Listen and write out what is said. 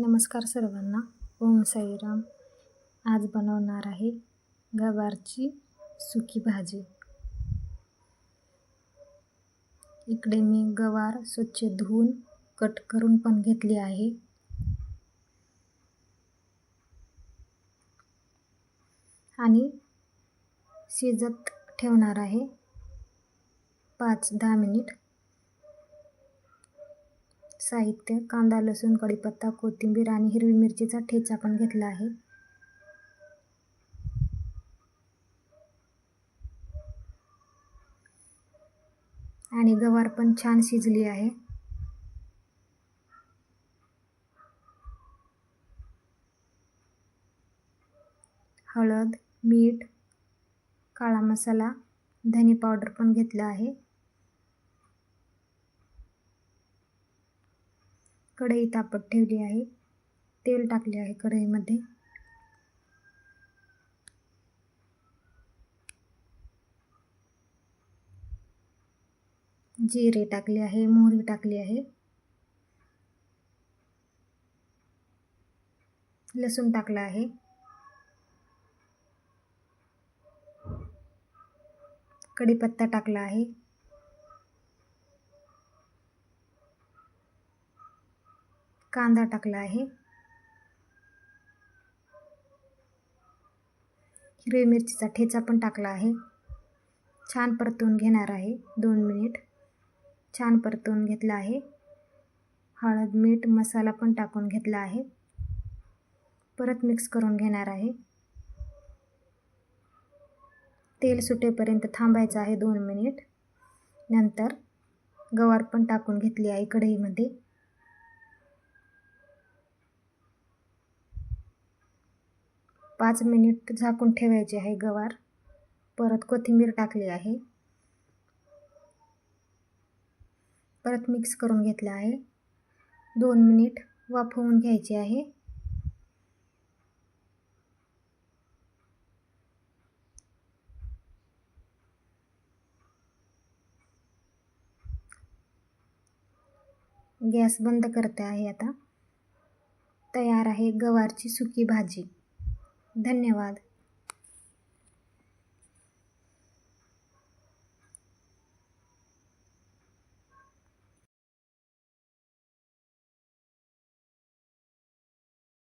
नमस्कार सर्वांना. ओम साईराम. आज बनवणार आहे गवारची सुकी भाजी. इकडे मी गवार स्वच्छ धुवून कट करून पण घेतली आहे. आणि शिजत ठेवणार आहे पाच दहा मिनिट. साहित्य कांदा लसूण कढीपत्ता कोथिंबीर आणि हिरवी मिरचीचा ठेचा पण घेतला आहे. आणि गवार पण छान शिजली आहे. हळद मीठ काळा मसाला धने पावडर पण घेतला आहे. कढई तापत ठेवली आहे. तेल टाकले आहे कढईमध्ये. जिरे टाकले आहे मोहरी टाकली आहे. लसूण टाकला आहे. कढीपत्ता टाकला आहे. कांदा टाकला आहे. हिरवी मिरचीचा ठेचा पण टाकला आहे. छान परतून घेणार आहे. दोन मिनिट. छान परतून घेतला आहे. हळद मीठ मसाला पण टाकून घेतला आहे. परत मिक्स करून घेणार आहे. तेल सुटेपर्यंत थांबायचं आहे दोन मिनिट. नंतर गवार पण टाकून घेतली आहे कढईमध्ये. पाच मिनिट झाकून ठेवायचे आहे गवार. परत कोथिंबीर टाकली आहे. परत मिक्स करून घेतलं आहे. दोन मिनिट वाफवून घ्यायचे आहे. गॅस बंद करते आहे आता. तयार आहे गवारची सुकी भाजी. धन्यवाद.